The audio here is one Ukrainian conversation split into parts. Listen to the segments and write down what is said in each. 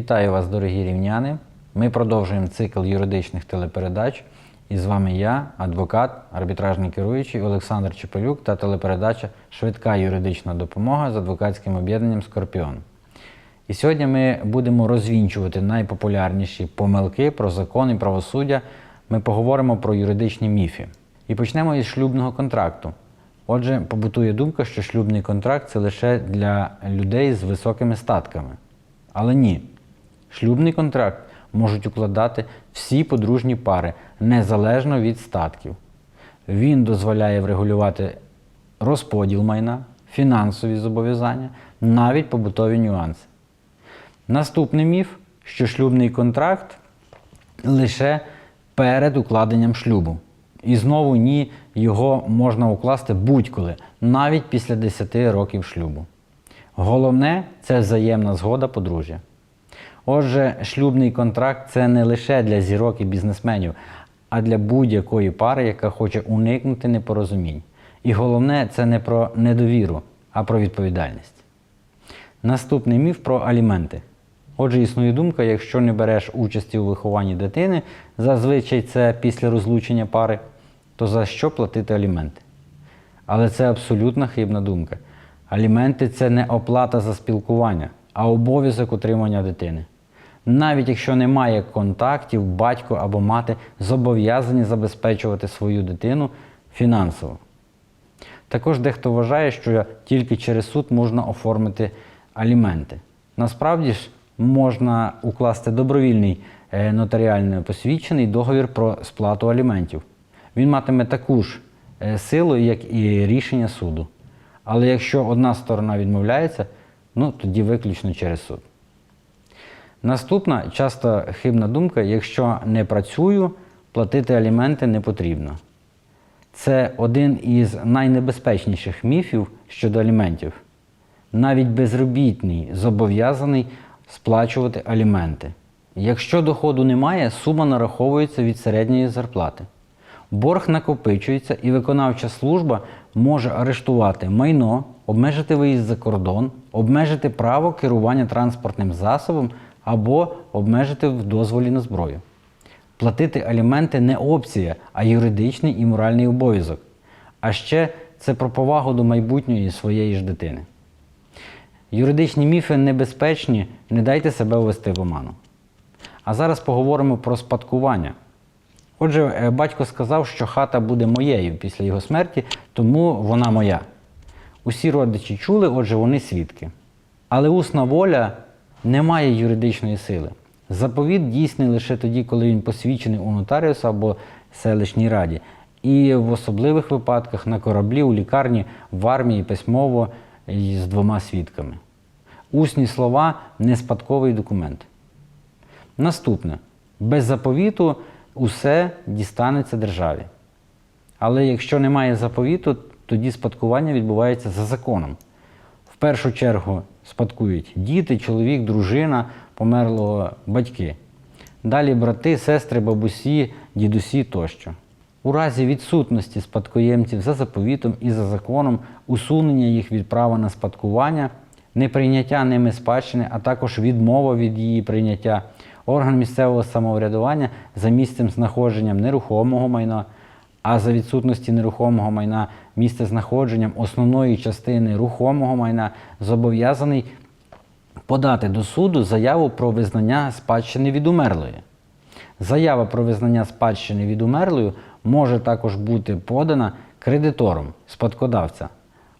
Вітаю вас, дорогі рівняни. Ми продовжуємо цикл юридичних телепередач. І з вами я, адвокат, арбітражний керуючий Олександр Чепелюк та телепередача Швидка юридична допомога з адвокатським об'єднанням Скорпіон. І сьогодні ми будемо розвінчувати найпопулярніші помилки про закон і правосуддя. Ми поговоримо про юридичні міфи. І почнемо із шлюбного контракту. Отже, побутує думка, що шлюбний контракт це лише для людей з високими статками. Але ні. Шлюбний контракт можуть укладати всі подружні пари незалежно від статків. Він дозволяє врегулювати розподіл майна, фінансові зобов'язання, навіть побутові нюанси. Наступний міф, що шлюбний контракт лише перед укладенням шлюбу. І знову ні, його можна укласти будь-коли, навіть після 10 років шлюбу. Головне це взаємна згода подружжя. Отже, шлюбний контракт це не лише для зірок і бізнесменів, а для будь-якої пари, яка хоче уникнути непорозумінь. І головне, це не про недовіру, а про відповідальність. Наступний міф про аліменти. Отже, існує думка, якщо не береш участі у вихованні дитини, зазвичай це після розлучення пари, то за що платити аліменти? Але це абсолютно хибна думка. Аліменти це не оплата за спілкування, а обов'язок утримання дитини. Навіть якщо немає контактів, батько або мати зобов'язані забезпечувати свою дитину фінансово. Також дехто вважає, що тільки через суд можна оформити аліменти. Насправді ж можна укласти добровільний е, нотаріально посвідчений договір про сплату аліментів. Він матиме таку ж е, силу, як і рішення суду. Але якщо одна сторона відмовляється, ну тоді виключно через суд. Наступна часто хибна думка: якщо не працюю, платити аліменти не потрібно. Це один із найнебезпечніших міфів щодо аліментів. Навіть безробітний зобов'язаний сплачувати аліменти. Якщо доходу немає, сума нараховується від середньої зарплати. Борг накопичується і виконавча служба може арештувати майно, обмежити виїзд за кордон, обмежити право керування транспортним засобом або обмежити в дозволі на зброю. Платити аліменти не опція, а юридичний і моральний обов'язок. А ще це про повагу до майбутньої своєї ж дитини. Юридичні міфи небезпечні, не дайте себе ввести в оману. А зараз поговоримо про спадкування. Отже, е, батько сказав, що хата буде моєю після його смерті, тому вона моя. Усі родичі чули, отже, вони свідки. Але усна воля не має юридичної сили. Заповіт дійсний лише тоді, коли він посвідчений у нотаріуса або селищній раді. І в особливих випадках на кораблі, у лікарні, в армії письмово і з двома свідками. Усні слова не спадковий документ. Наступне. Без заповіту усе дістанеться державі. Але якщо немає заповіту, тоді спадкування відбувається за законом. В першу чергу спадкують діти, чоловік, дружина, померлого батьки. Далі брати, сестри, бабусі, дідусі тощо. У разі відсутності спадкоємців за заповітом і за законом, усунення їх від права на спадкування, неприйняття ними спадщини, а також відмова від її прийняття, орган місцевого самоврядування за місцем знаходженням нерухомого майна, а за відсутності нерухомого майна місце знаходженням основної частини рухомого майна зобов'язаний подати до суду заяву про визнання спадщини від умерлої. Заява про визнання спадщини від умерлою може також бути подана кредитором спадкодавця.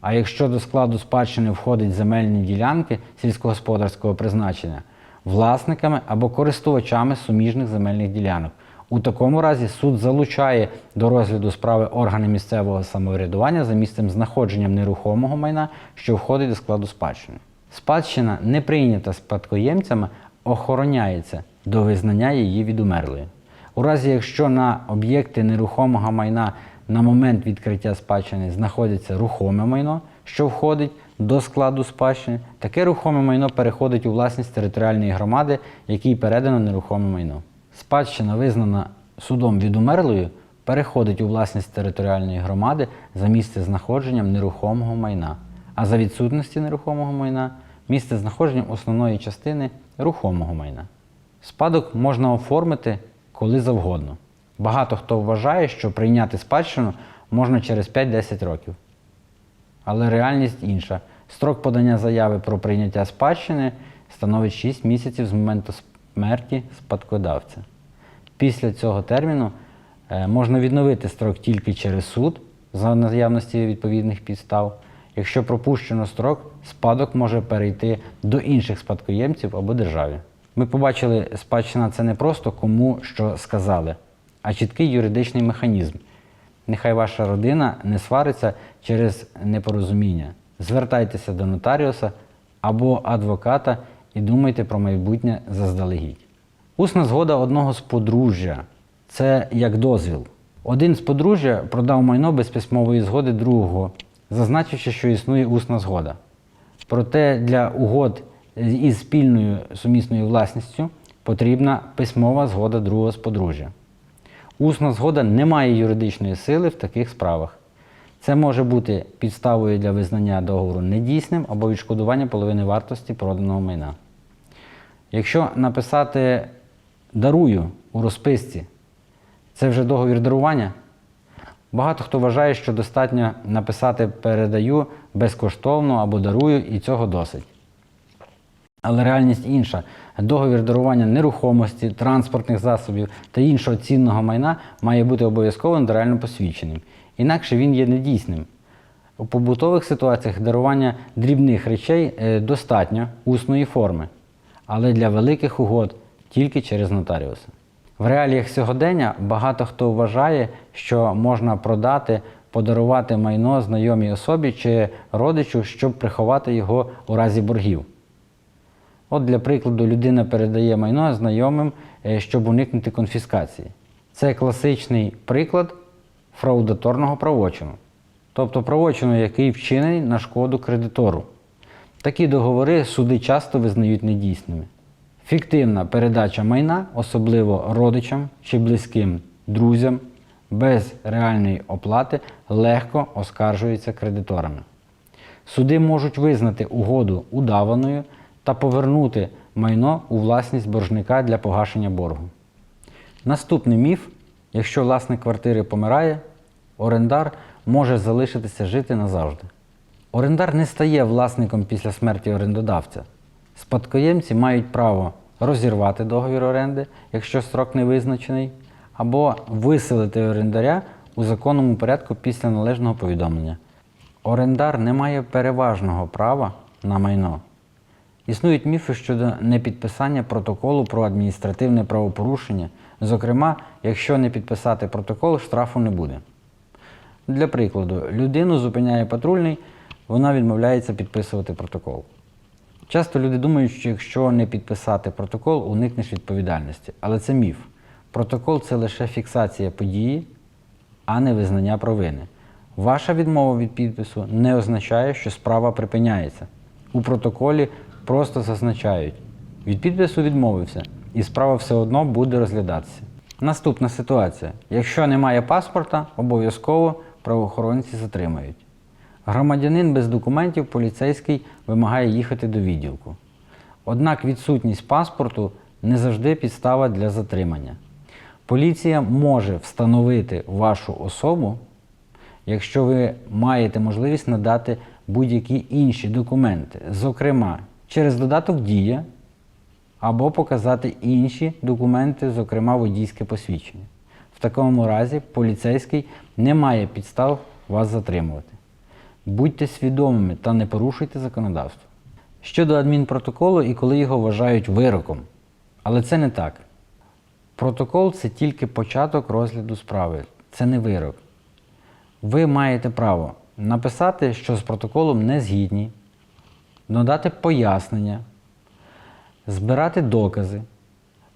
А якщо до складу спадщини входять земельні ділянки сільськогосподарського призначення, власниками або користувачами суміжних земельних ділянок. У такому разі суд залучає до розгляду справи органи місцевого самоврядування за місцем знаходженням нерухомого майна, що входить до складу спадщини. Спадщина, не прийнята спадкоємцями, охороняється до визнання її від умерлої. У разі, якщо на об'єкти нерухомого майна на момент відкриття спадщини знаходиться рухоме майно, що входить до складу спадщини, таке рухоме майно переходить у власність територіальної громади, якій передано нерухоме майно. Спадщина, визнана судом від умерлої, переходить у власність територіальної громади за місце знаходженням нерухомого майна, а за відсутності нерухомого майна місце знаходженням основної частини рухомого майна. Спадок можна оформити коли завгодно. Багато хто вважає, що прийняти спадщину можна через 5-10 років. Але реальність інша. Строк подання заяви про прийняття спадщини становить 6 місяців з моменту смерті спадкодавця. Після цього терміну е, можна відновити строк тільки через суд за наявності відповідних підстав. Якщо пропущено строк, спадок може перейти до інших спадкоємців або державі. Ми побачили, спадщина це не просто кому що сказали, а чіткий юридичний механізм. Нехай ваша родина не свариться через непорозуміння. Звертайтеся до нотаріуса або адвоката і думайте про майбутнє заздалегідь. Усна згода одного з подружжя це як дозвіл. Один з подружжя продав майно без письмової згоди другого, зазначивши, що існує усна згода. Проте для угод із спільною сумісною власністю потрібна письмова згода другого з подружжя. Усна згода не має юридичної сили в таких справах. Це може бути підставою для визнання договору недійсним або відшкодування половини вартості проданого майна. Якщо написати дарую у розписці, це вже договір дарування. Багато хто вважає, що достатньо написати передаю безкоштовно або дарую, і цього досить. Але реальність інша. Договір дарування нерухомості, транспортних засобів та іншого цінного майна має бути обов'язково нотаріально посвідченим. Інакше він є недійсним. У побутових ситуаціях дарування дрібних речей е, достатньо усної форми, але для великих угод тільки через нотаріуса. В реаліях сьогодення багато хто вважає, що можна продати, подарувати майно знайомій особі чи родичу, щоб приховати його у разі боргів. От, для прикладу, людина передає майно знайомим, е, щоб уникнути конфіскації. Це класичний приклад фраудаторного правочину, тобто правочину, який вчинений на шкоду кредитору. Такі договори суди часто визнають недійсними. Фіктивна передача майна, особливо родичам чи близьким друзям, без реальної оплати легко оскаржується кредиторами. Суди можуть визнати угоду удаваною та повернути майно у власність боржника для погашення боргу. Наступний міф: якщо власник квартири помирає, орендар може залишитися жити назавжди. Орендар не стає власником після смерті орендодавця. Спадкоємці мають право розірвати договір оренди, якщо строк не визначений, або виселити орендаря у законному порядку після належного повідомлення. Орендар не має переважного права на майно. Існують міфи щодо непідписання протоколу про адміністративне правопорушення. Зокрема, якщо не підписати протокол, штрафу не буде. Для прикладу, людину зупиняє патрульний, вона відмовляється підписувати протокол. Часто люди думають, що якщо не підписати протокол, уникнеш відповідальності. Але це міф. Протокол це лише фіксація події, а не визнання провини. Ваша відмова від підпису не означає, що справа припиняється. У протоколі просто зазначають, від підпису відмовився, і справа все одно буде розглядатися. Наступна ситуація. Якщо немає паспорта, обов'язково правоохоронці затримають. Громадянин без документів поліцейський вимагає їхати до відділку. Однак відсутність паспорту не завжди підстава для затримання. Поліція може встановити вашу особу, якщо ви маєте можливість надати будь-які інші документи, зокрема через додаток Дія або показати інші документи, зокрема водійське посвідчення. В такому разі поліцейський не має підстав вас затримувати. Будьте свідомими та не порушуйте законодавство. Щодо адмінпротоколу і коли його вважають вироком. Але це не так. Протокол це тільки початок розгляду справи, це не вирок. Ви маєте право написати, що з протоколом не згідні, надати пояснення, збирати докази,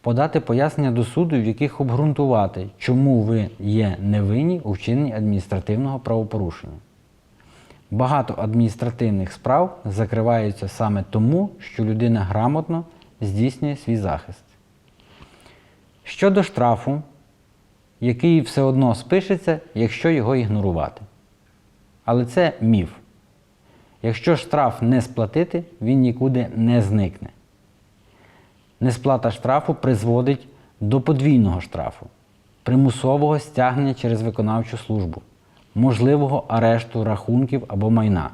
подати пояснення до суду, в яких обґрунтувати, чому ви є невинні у вчиненні адміністративного правопорушення. Багато адміністративних справ закриваються саме тому, що людина грамотно здійснює свій захист. Щодо штрафу, який все одно спишеться, якщо його ігнорувати. Але це міф. Якщо штраф не сплатити, він нікуди не зникне. Несплата штрафу призводить до подвійного штрафу, примусового стягнення через виконавчу службу, можливого арешту рахунків або майна.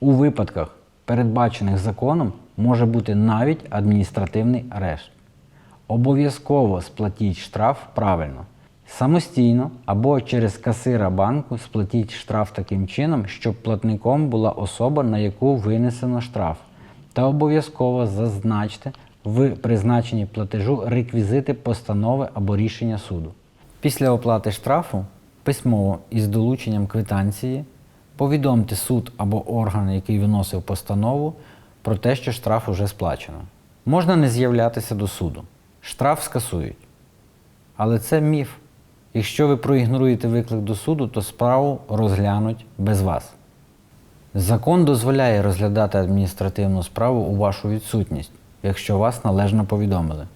У випадках, передбачених законом, може бути навіть адміністративний арешт. Обов'язково сплатіть штраф правильно. Самостійно або через касира банку сплатіть штраф таким чином, щоб платником була особа, на яку винесено штраф. Та обов'язково зазначте в призначенні платежу реквізити постанови або рішення суду. Після оплати штрафу письмово із долученням квитанції повідомте суд або орган, який виносив постанову, про те, що штраф уже сплачено. Можна не з'являтися до суду. Штраф скасують. Але це міф. Якщо ви проігноруєте виклик до суду, то справу розглянуть без вас. Закон дозволяє розглядати адміністративну справу у вашу відсутність, якщо вас належно повідомили.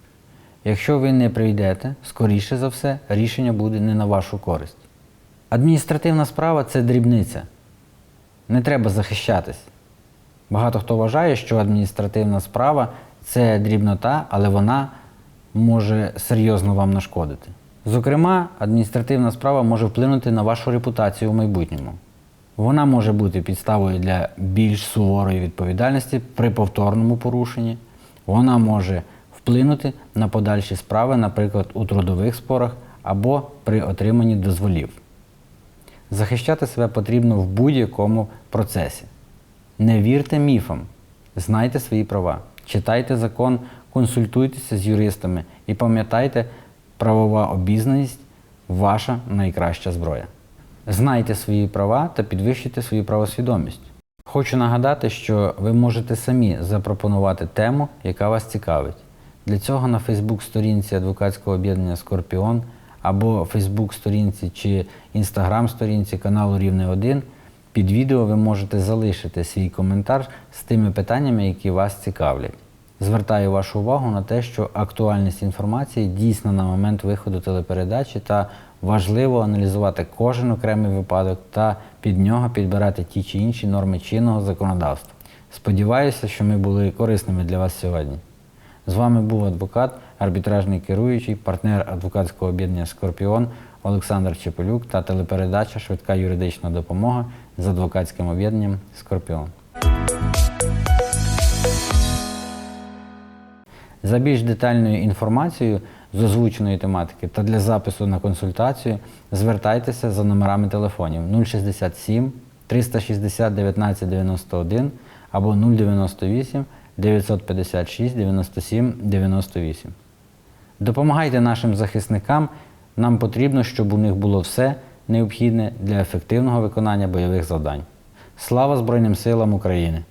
Якщо ви не прийдете, скоріше за все, рішення буде не на вашу користь. Адміністративна справа це дрібниця. Не треба захищатись. Багато хто вважає, що адміністративна справа це дрібнота, але вона може серйозно вам нашкодити. Зокрема, адміністративна справа може вплинути на вашу репутацію в майбутньому. Вона може бути підставою для більш суворої відповідальності при повторному порушенні. Вона може вплинути на подальші справи, наприклад, у трудових спорах або при отриманні дозволів. Захищати себе потрібно в будь-якому процесі. Не вірте міфам, знайте свої права, читайте закон, консультуйтеся з юристами і пам'ятайте, правова обізнаність ваша найкраща зброя. Знайте свої права та підвищуйте свою правосвідомість. Хочу нагадати, що ви можете самі запропонувати тему, яка вас цікавить. Для цього на Фейсбук-сторінці адвокатського об'єднання Скорпіон або Фейсбук-сторінці чи Інстаграм-сторінці каналу Рівне 1 під відео ви можете залишити свій коментар з тими питаннями, які вас цікавлять. Звертаю вашу увагу на те, що актуальність інформації дійсна на момент виходу телепередачі та важливо аналізувати кожен окремий випадок та під нього підбирати ті чи інші норми чинного законодавства. Сподіваюся, що ми були корисними для вас сьогодні. З вами був адвокат, арбітражний керуючий, партнер адвокатського об'єднання Скорпіон Олександр Чепелюк та телепередача Швидка юридична допомога з адвокатським об'єднанням Скорпіон. За більш детальною інформацією з озвученої тематики та для запису на консультацію звертайтеся за номерами телефонів 067 360 19 91 або 098 956 97 98. Допомагайте нашим захисникам. Нам потрібно, щоб у них було все необхідне для ефективного виконання бойових завдань. Слава Збройним силам України!